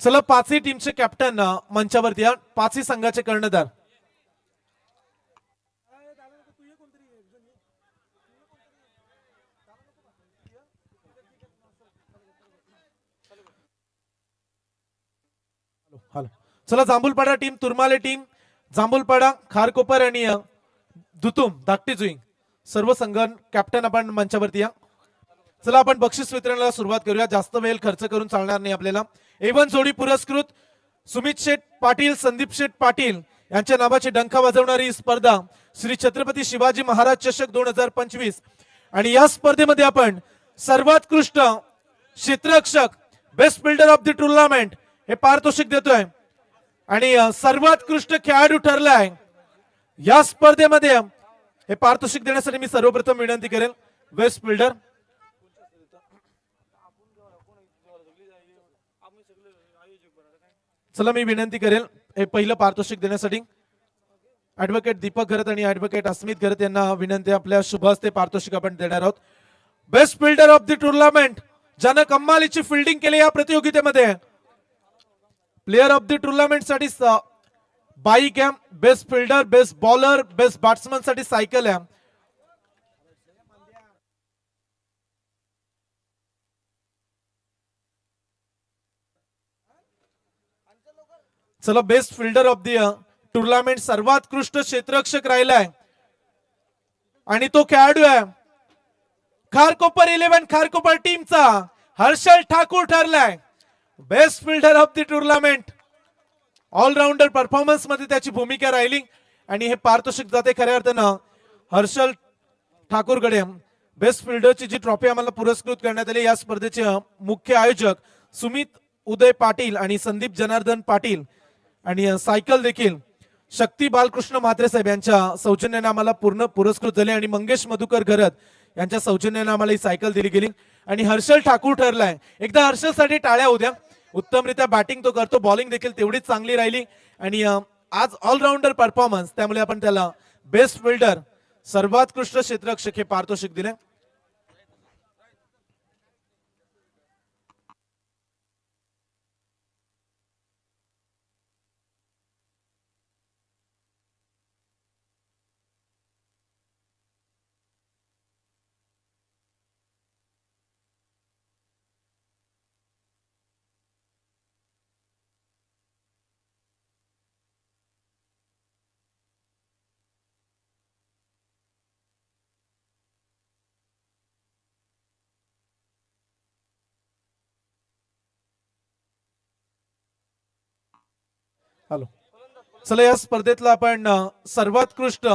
चला पाचही टीमचे कॅप्टन मंचावरती या. पाचही संघाचे कर्णधार. चला जांभूलपाडा टीम तुरमाले टीम जांभूलपाडा खारकोपर आणि दुतुम धाकटी जुईंग. सर्व संघ कॅप्टन आपण मंचावरती या. चला आपण बक्षीस वितरणाला सुरुवात करूया. जास्त वेळ खर्च करून चालणार नाही आपल्याला. एवन जोडी पुरस्कृत सुमित शेठ पाटील संदीप शेठ पाटील यांच्या नावाची डंका वाजवणारी ही स्पर्धा श्री छत्रपती शिवाजी महाराज चषक दोन हजार पंचवीस. आणि या स्पर्धेमध्ये आपण सर्वोत्कृष्ट क्षेत्ररक्षक best fielder of the tournament हे पारितोषिक देतोय. आणि सर्वोत्कृष्ट खेळाडू ठरलाय या स्पर्धेमध्ये हे पारितोषिक देण्यासाठी मी सर्वप्रथम विनंती करेन वेस्ट बिल्डर चला मी विनंती करेल हे पहिलं पारितोषिक देण्यासाठी. ऍडव्होकेट दीपक घरत आणि ऍडव्होकेट अस्मित घरत यांना विनंती आपल्या शुभ हस्ते पारितोषिक आपण देणार आहोत. Best fielder of the tournament ज्यानं कम्मालीची फिल्डिंग केली या प्रतियोगितेमध्ये. प्लेअर ऑफ द टुर्नामेंटसाठी बाईक आहे. Best fielder best bowler best बॅट्समनसाठी cycle आहे. चला best fielder of the tournament सर्वात्कृष्ट क्षेत्ररक्षक राहिलाय. आणि तो खेळाडू आहे. खारकोपर इलेव्हन खारकोपर टीमचा Harshal Thakur ठरलाय. Best fielder of the tournament allrounder परफॉर्मन्समध्ये त्याची भूमिका राहिली. आणि हे पारितोषिक जाते खऱ्या अर्थानं. हर्षल ठाकूरकडे बेस्ट फिल्डरची जी ट्रॉफी आम्हाला पुरस्कृत करण्यात आली या स्पर्धेचे मुख्य आयोजक सुमित उदय पाटील आणि संदीप जनार्दन पाटील आणि सायकल देखील. शक्ती बालकृष्ण म्हात्रे साहेब यांच्या सौजन्याने आम्हाला पूर्ण पुरस्कृत झाले आणि मंगेश मधुकर घरत यांच्या सौजन्याने आम्हाला ही सायकल दिली गेली. आणि हर्षल ठाकूर ठरलाय. एकदा हर्षलसाठी टाळ्या उद्या उत्तमरित्या बॅटिंग तो करतो. बॉलिंग देखील तेवढीच चांगली राहिली. आणि आज ऑलराऊंडर परफॉर्मन्स त्यामुळे आपण त्याला बेस्ट फिल्डर सर्वात्कृष्ट क्षेत्ररक्षक हे पारितोषिक दिले हॅलो. चला या स्पर्धेतला आपण सर्वोत्कृष्ट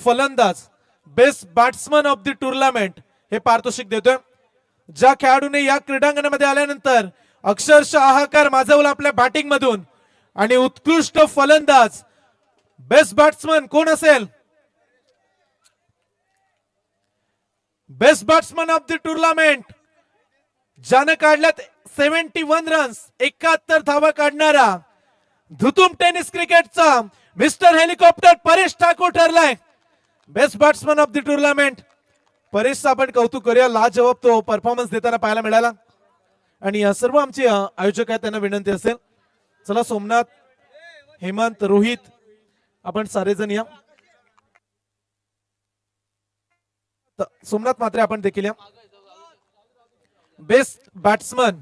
फलंदाज best batsman of the tournament हे पारितोषिक देतोय. ज्या खेळाडूने या क्रीडांगणामध्ये आल्यानंतर अक्षरशः हाहाकार माजवला आपल्या बॅटिंग मधून आणि उत्कृष्ट फलंदाज बेस्ट बॅट्समन कोण असेल? Best batsman of the tournament ज्यानं काढल्यात सेव्हन्टी वन रन्स एकाहत्तर धावा काढणारा धुतुम टेनिस क्रिकेटचा mister helicopter Paresh Thakur ठरलाय. Best batsman of the tournament परेशचं आपण कौतुक करूया. लाजवाब तो परफॉर्मन्स देताना पाहायला मिळाला. आणि या सर्व आमचे आयोजक आहेत त्यांना विनंती असेल. चला सोमनाथ हेमंत रोहित आपण सारेजण या. सोमनाथ मात्रे आपण देखील या. बेस्ट बॅट्समन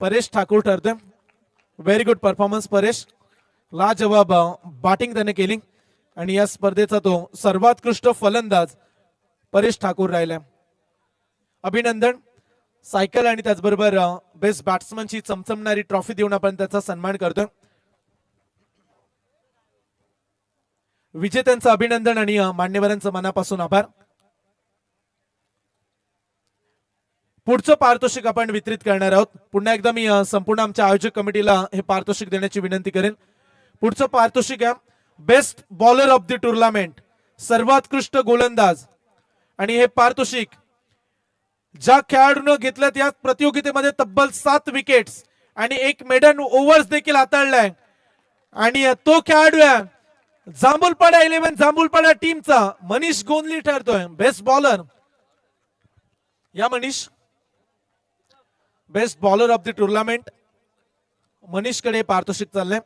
परेश ठाकूर ठरतोय. व्हेरी गुड परफॉर्मन्स परेश लाजवाब बॅटिंग त्याने केली. आणि या स्पर्धेचा तो सर्वोत्कृष्ट फलंदाज परेश ठाकूर राहिला. अभिनंदन. सायकल आणि त्याचबरोबर बेस्ट बॅट्समनची चमचमणारी ट्रॉफी देऊन आपण त्याचा सन्मान करतोय. विजेत्यांचं अभिनंदन आणि मान्यवरांचं मनापासून आभार. पुढचं पारितोषिक आपण वितरित करणार आहोत. पुन्हा एकदा मी संपूर्ण आमच्या आयोजक कमिटीला हे पारितोषिक देण्याची विनंती करेन. पुढचं पारितोषिक आहे best bowler of the tournament सर्वोत्कृष्ट गोलंदाज. आणि हे पारितोषिक ज्या खेळाडूनं घेतल्यात त्या प्रतियोगितेमध्ये तब्बल सात विकेट्स आणि एक मेडन ओव्हर्स देखील हाताळलाय. आणि तो खेळाडू आहे जांभूलपाडा इलेव्हन जांभूलपाडा टीमचा मनीष गोंदली ठरतोय बेस्ट बॉलर या Manish best bowler of the tournament. मनीषकडे पारितोषिक चाललंय.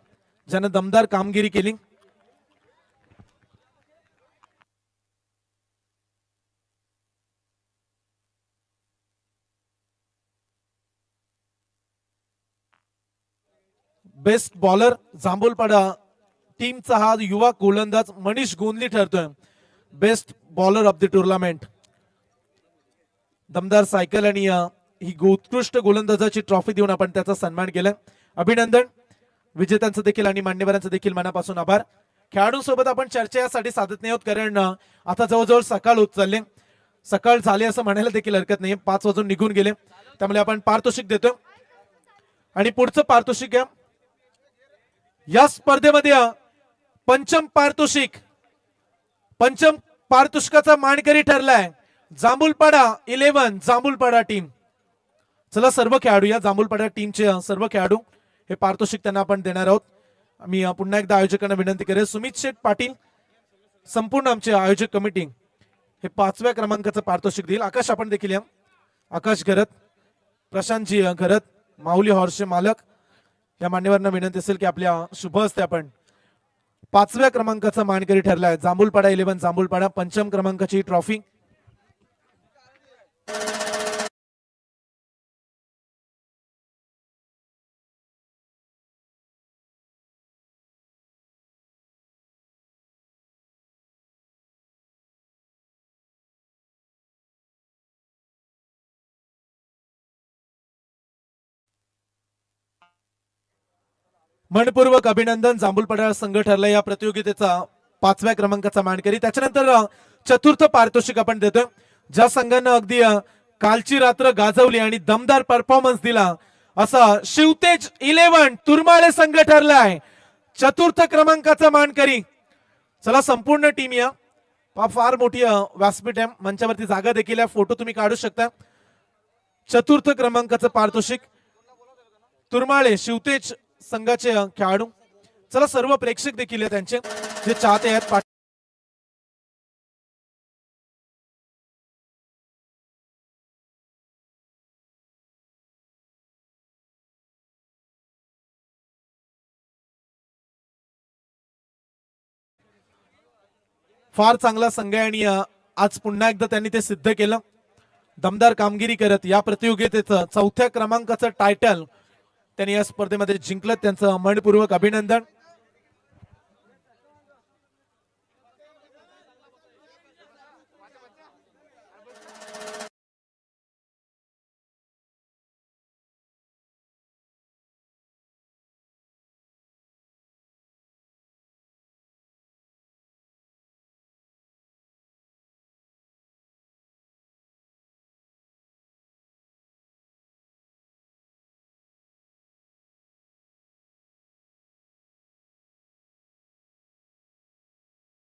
ज्यानं दमदार कामगिरी केली. बेस्ट बॉलर जांभूलपाडा टीमचा हा युवा गोलंदाज Manish Gondli ठरतोय. Best bowler of the tournament. दमदार सायकल आणि ही उत्कृष्ट गोलंदाजाची ट्रॉफी देऊन आपण त्याचा सन्मान केलाय अभिनंदन. विजेत्यांचं देखील आणि मान्यवरांचं देखील मनापासून आभार. खेळाडूंसोबत आपण चर्चा यासाठी साधत नाही आहोत कारण आता जवळजवळ सकाळ होत चालले. सकाळ झाली असं म्हणायला देखील हरकत नाही पाच वाजून निघून गेले. त्यामुळे आपण पारितोषिक देतोय. आणि पुढचं पारितोषिक या स्पर्धेमध्ये पंचम पारितोषिक पंचम पारितोषिकाचा मानकरी ठरलाय. जांभूलपाडा इलेव्हन जांभूलपाडा टीम. चला सर्व खेळाडू या जांभूलपाडा टीमचे सर्व खेळाडू हे पारितोषिक त्यांना आपण देणार आहोत. मी पुन्हा एकदा आयोजकांना विनंती करेल. सुमित शेठ पाटील संपूर्ण आमचे आयोजक कमिटी हे पाचव्या क्रमांकाचं पारितोषिक देईल. आकाश आपण देखील या. आकाश घरत प्रशांतजी घरत माऊली हॉर्सचे मालक. या मान्यवरांना विनंती असेल की आपल्या शुभ असते आपण पाचव्या क्रमांकाचा मानकरी आहे जांभूलपाडा इलेव्हन जांभूलपाडा पंचम क्रमांकाची ट्रॉफी मनपूर्वक अभिनंदन जांभूलपाडा संघ ठरला या प्रतियोगितेचा पाचव्या क्रमांकाचा मानकरी. त्याच्यानंतर चतुर्थ पारितोषिक आपण देतोय. ज्या संघानं अगदी कालची रात्र गाजवली आणि दमदार परफॉर्मन्स दिला असा शिवतेज इलेव्हन तुरमाळे संघ ठरला आहे चतुर्थ क्रमांकाचा मानकरी. चला संपूर्ण टीम या. फार मोठी व्यासपीठ आहे. मंचावरती जागा देखील आहे. फोटो तुम्ही काढू शकता. चतुर्थ क्रमांकाचं पारितोषिक. तुरमाळे शिवतेज संघाचे खेळाडू. चला सर्व प्रेक्षक देखील त्यांचे जे चाहते आहेत पाठ- फार चांगला संघ आहे आणि आज पुन्हा एकदा त्यांनी ते सिद्ध केलं. दमदार कामगिरी करत या प्रतियोगितेचं चौथ्या क्रमांकाचं टायटल त्यांनी या स्पर्धेमध्ये जिंकलं. त्यांचं मनपूर्वक अभिनंदन.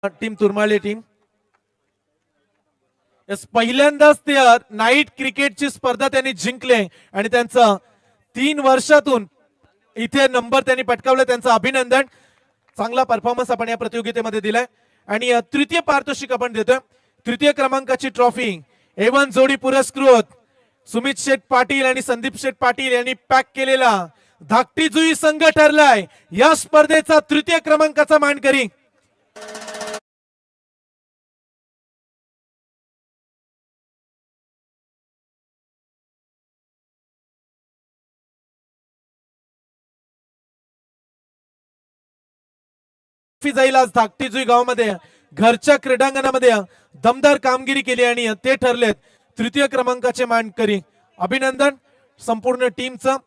टीम तुरमाळे टीम पहिल्यांदाच ते नाईट क्रिकेटची स्पर्धा त्यांनी जिंकले आणि त्यांचं तीन वर्षातून इथे नंबर त्यांनी पटकावलं त्यांचं अभिनंदन. चांगला परफॉर्मन्स आपण या प्रतियोगितेमध्ये दिलाय. आणि तृतीय पारितोषिक आपण देतोय. तृतीय क्रमांकाची ट्रॉफी एवन जोडी पुरस्कृत. सुमित शेठ पाटील आणि संदीप शेठ पाटील यांनी पॅक केलेला धाकटी जुई संघ ठरलाय. या स्पर्धेचा तृतीय क्रमांकाचा मानकरी. ट्रॉफी जाईल आज धाकटी जुई गावामध्ये. घरच्या क्रीडांगणामध्ये दमदार कामगिरी केली आणि ते ठरलेत. तृतीय क्रमांकाचे मानकरी. अभिनंदन. संपूर्ण टीमचं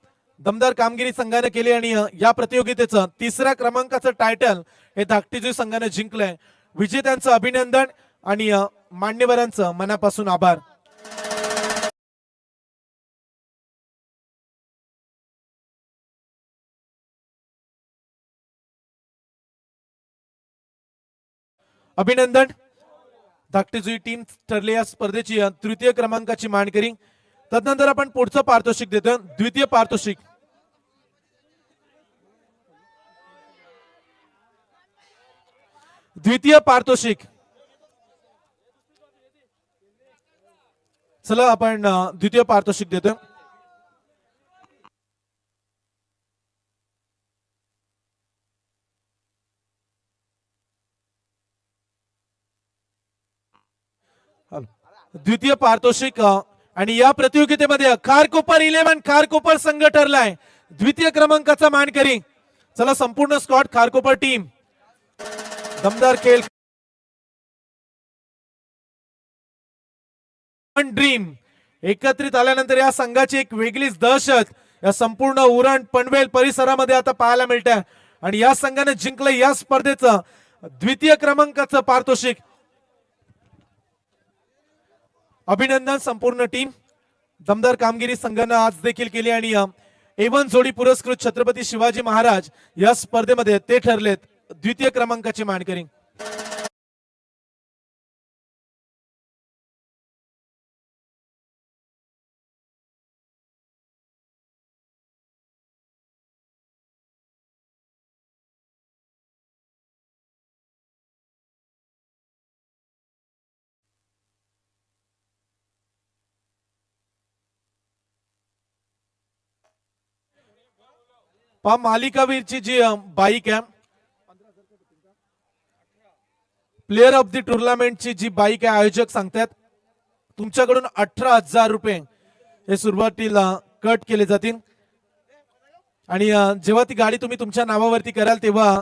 दमदार कामगिरी संघाने केली आणि या प्रतियोगितेचं तिसऱ्या क्रमांकाचं टायटल हे धाकटीजुई संघाने जिंकलंय. विजेत्यांचं अभिनंदन आणि मान्यवरांचं मनापासून आभार. अभिनंदन. धाकटीजुई टीम ठरली या स्पर्धेची तृतीय क्रमांकाची मानकरी. तदनंतर आपण पुढचं पारितोषिक देतो. द्वितीय पारितोषिक. द्वितीय पारितोषिक. चला आपण द्वितीय पारितोषिक देतोय. द्वितीय पारितोषिक आणि या प्रतियोगितेमध्ये खारकोपर इलेव्हन खारकोपर संघ ठरलाय. द्वितीय क्रमांकाचा मानकरी. चला संपूर्ण स्कॉट खारकोपर टीम दमदार खेळ. ड्रीम एकत्रित आल्यानंतर या संघाची एक वेगळीच दहशत. या संपूर्ण उरण पनवेल परिसरामध्ये आता पाहायला मिळते आणि या संघाने जिंकलं या स्पर्धेचं द्वितीय क्रमांकाचं पारितोषिक. अभिनंदन संपूर्ण टीम. दमदार कामगिरी संघानं आज देखील केली आणि एवन जोडी पुरस्कृत छत्रपती शिवाजी महाराज या स्पर्धेमध्ये ते ठरलेत. द्वितीय क्रमांकाचे मानकरी. पहा मालिकावीरची जी बाईक आहे प्लेअर ऑफ द टुर्नामेंटची जी बाईक आहे आयोजक सांगतात तुमच्याकडून अठरा हजार रुपये हे सुरुवातीला कट केले जातील. आणि जेव्हा ती गाडी तुम्ही तुमच्या नावावरती कराल तेव्हा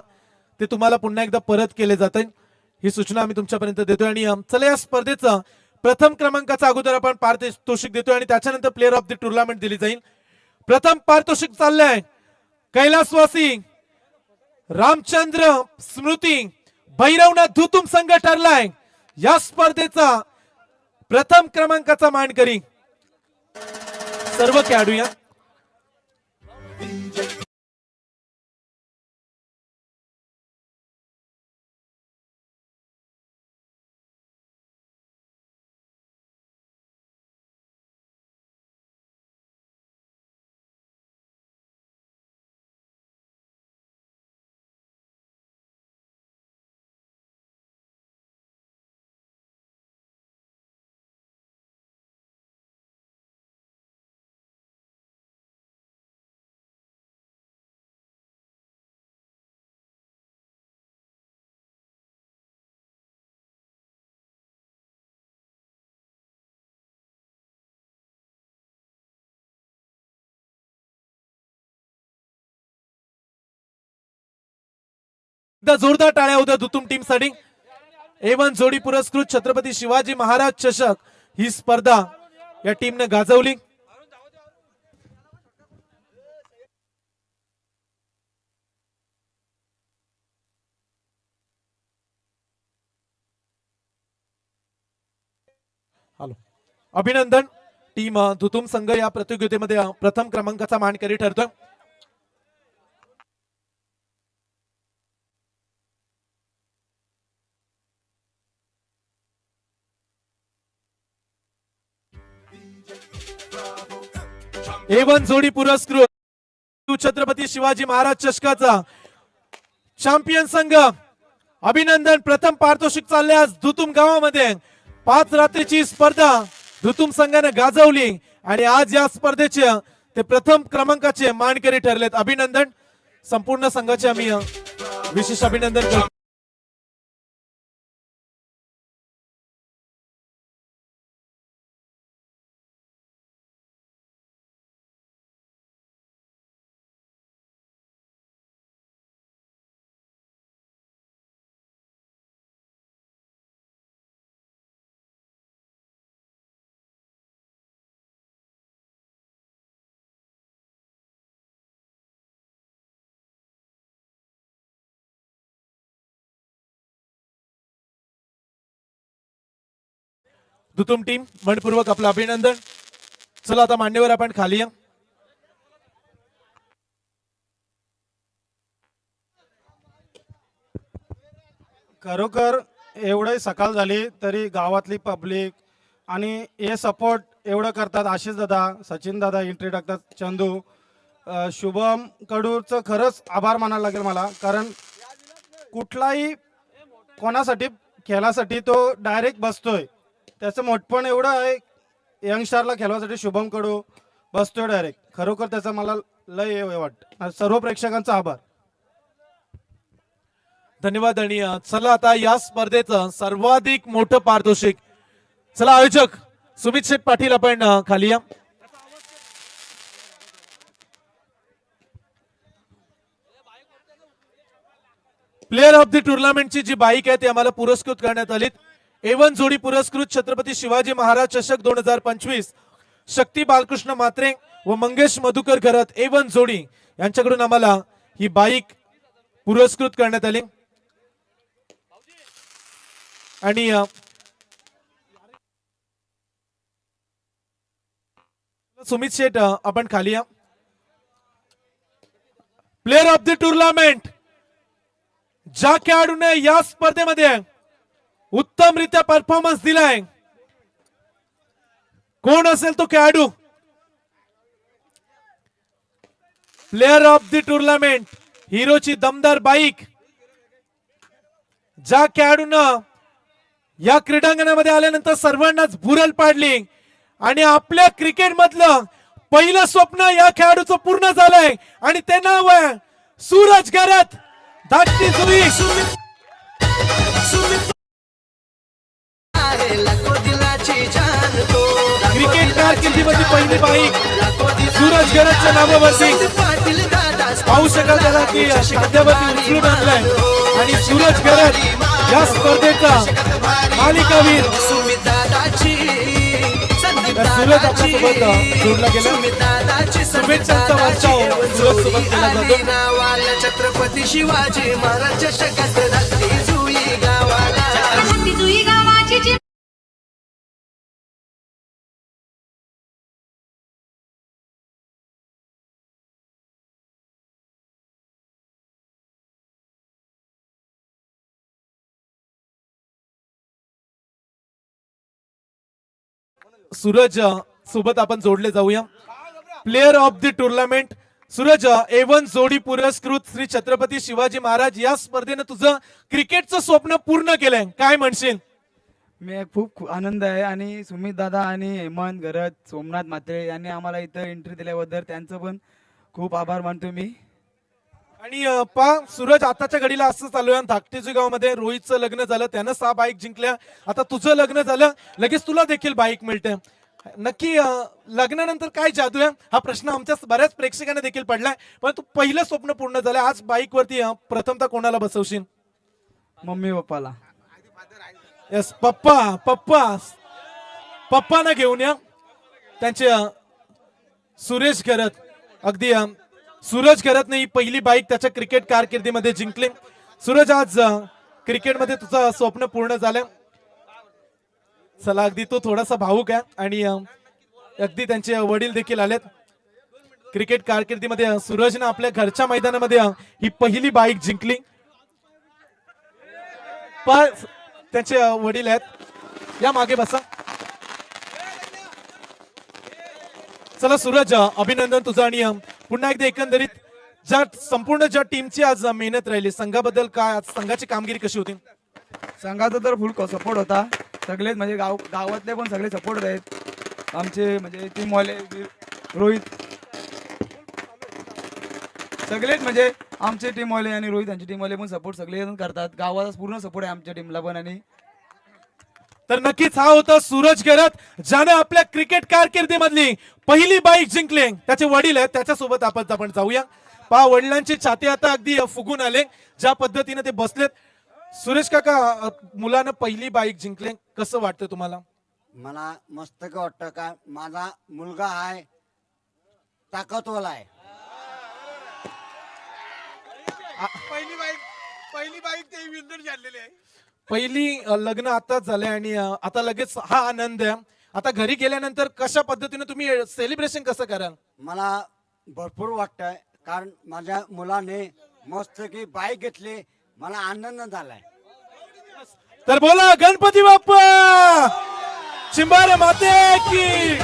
ते तुम्हाला पुन्हा एकदा परत केले जाते ही सूचना आम्ही तुमच्यापर्यंत देतोय. आणि चला या स्पर्धेचं प्रथम क्रमांकाचा अगोदर आपण पारितोषिक देतोय आणि त्याच्यानंतर प्लेअर ऑफ द टुर्नामेंट दिली जाईल. प्रथम पारितोषिक चाललंय. कैलासवासी रामचंद्र स्मृती भैरवनाथ धुतुम संघ ठरलाय. या स्पर्धेचा प्रथम क्रमांकाचा मांडकरी. सर्व खेळाडू एकदा जोरदार टाळ्या होत्या दुतुम टीमसाठी. एवन जोडी पुरस्कृत छत्रपती शिवाजी महाराज चषक. ही स्पर्धा या टीमने गाजवली. अभिनंदन. टीम धुतुम संघ या प्रतियोगितेमध्ये प्रथम क्रमांकाचा मानकरी ठरतोय. एवन जोडी पुरस्कृत. छत्रपती शिवाजी महाराज चषकाचा चॅम्पियन संघ. अभिनंदन. प्रथम पारितोषिक चालले आज धुतुम गावामध्ये. पाच रात्रीची स्पर्धा धुतुम संघाने गाजवली. आणि आज या स्पर्धेचे ते प्रथम क्रमांकाचे मानकरी ठरलेत. अभिनंदन. संपूर्ण संघाचे आम्ही विशेष अभिनंदन करतो. दुतुम टीम मनपूर्वक आपलं अभिनंदन. चला आता मान्यवर आपण खाली या. खरोखर एवढे सकाळ झाली तरी गावातली पब्लिक आणि हे सपोर्ट एवढं करतात आशिष दादा सचिन दादा एंट्री टाकतात चंदू. शुभम कडूचं खरंच आभार मानायला लागेल मला कारण कुठलाही कोणासाठी खेळासाठी तो डायरेक्ट बसतोय. त्याचं मोठपण एवढं आहे यंगस्टारला खेळवासाठी शुभम कडू बसतोय डायरेक्ट खरोखर त्याचा मला लय वाटत. वाटतं सर्व प्रेक्षकांचा आभार. धन्यवाद आणि चला आता या स्पर्धेचं सर्वाधिक मोठं पारितोषिक. चला आयोजक सुमित शेठ पाटील आपण खाली या. प्लेअर ऑफ द टुर्नामेंटची जी बाईक आहे ती आम्हाला पुरस्कृत करण्यात आली एवन जोडी पुरस्कृत छत्रपती शिवाजी महाराज चषक दोन हजार पंचवीस शक्ती बालकृष्ण मात्रे व मंगेश मधुकर घरत एवन जोडी यांच्याकडून आम्हाला ही बाईक पुरस्कृत करण्यात आली. आणि सुमित शेठ आपण खाली या प्लेअर ऑफ द टुर्नामेंट ज्या खेळाडूने या स्पर्धेमध्ये उत्तमरित्या परफॉर्मन्स दिलाय. कोण असेल तो खेळाडू? प्लेअर ऑफ द टुर्नामेंट हिरोची दमदार बाईक. ज्या खेळाडूनं या क्रीडांगणामध्ये आल्यानंतर सर्वांनाच भुरल पाडली आणि आपल्या क्रिकेट मधलं पहिलं स्वप्न या खेळाडूचं पूर्ण झालंय आणि ते नाव आहे सूरज गरत धाकटी सुरी क्रिकेट कारकिर्दीमध्ये पहिली बाईक सूरज गरजच्या नावावरती. पाहू शकाल त्याला की खांद्यावरती उचलून आणलाय. आणि सूरज गरज या स्पर्धेचा मालिकावीर. सूरज आपल्यासोबत जोडला गेला. शुभेच्छांचा वर्षाव सूरज सोबत केला जातो. छत्रपती शिवाजी महाराज जुई गावाला. सूरज सोबत आपण जोडले जाऊया. Player of the tournament Suraj A1 जोडी पुरस्कृत श्री छत्रपती शिवाजी महाराज. या स्पर्धेनं तुझं क्रिकेटचं स्वप्न पूर्ण केलंय. काय म्हणशील? मी खूप आनंद आहे आणि सुमित दादा आणि हेमंत गरज सोमनाथ म्हात्रे यांनी आम्हाला इथं एंट्री दिल्याबद्दल त्यांचं पण खूप आभार मानतो मी. आणि पा सूरज आताच्या घडीला असं चालू आहे धाकटेजी गावामध्ये रोहितचं लग्न झालं त्यानं सहा बाईक जिंकल्या. आता तुझं लग्न झालं लगेच तुला देखील बाईक मिळते. नक्की लग्नानंतर काय जादू आहे? हा प्रश्न आमच्या बऱ्याच प्रेक्षकांना देखील पडलाय. पण तू पहिलं स्वप्न पूर्ण झालं आज बाईक वरती प्रथमतः कोणाला बसवशील? मम्मी पप्पाला. येस पप्पा पप्पा. पप्पाना घेऊन या. त्यांचे सुरेश घरत. अगदी सूरज करत नाही. पहिली बाईक त्याच्या क्रिकेट कारकिर्दीमध्ये जिंकली. सूरज आज क्रिकेटमध्ये तुझं स्वप्न पूर्ण झालं. चला अगदी तो थोडासा भाऊक आहे आणि अगदी त्यांचे वडील देखील आलेत. क्रिकेट कारकिर्दीमध्ये सूरजनं आपल्या घरच्या मैदानामध्ये ही पहिली बाईक जिंकली. पण त्यांचे वडील आहेत. या मागे बसा. चला सूरज अभिनंदन तुझं आणि पुन्हा एकदा एकंदरीत ज्या संपूर्ण ज्या टीमची आज मेहनत राहिली संघाबद्दल काय आज संघाची कामगिरी कशी होती? संघाचा तर फुल सपोर्ट होता. सगळेच म्हणजे गाव गावातले पण सगळे सपोर्ट आहेत. आमचे म्हणजे टीमवाले रोहित. सगळेच म्हणजे आमचे टीमवाले आणि रोहित यांची टीमवाले पण सपोर्ट सगळे करतात. गावाचा पूर्ण सपोर्ट आहे आमच्या टीमला पण आणि तर नक्कीच हा होता सूरज गरत ज्याने आपल्या क्रिकेट कारकिर्दीमधली पहिली बाईक जिंकले. त्याचे वडील आहेत त्याच्यासोबत आपण आपण जाऊया. पहा वडिलांची छाती आता अगदी फुगून आले. ज्या पद्धतीने ते बसलेत. सुरेश काका मुलानं पहिली बाईक जिंकले. कसं वाटतं तुम्हाला? मला मस्त वाटतं का? माझा मुलगा आहे ताकदवाला आहे. पहिली पहिली लग्न आताच झालंय आणि आता लगेच हा आनंद आहे. आता घरी गेल्यानंतर कशा पद्धतीने तुम्ही सेलिब्रेशन कसं कराल? मला भरपूर वाटतंय कारण माझ्या मुलाने मस्त की बाईक घेतली मला आनंद झालाय. तर बोला गणपती बाप्पा! चिंबारे माते की!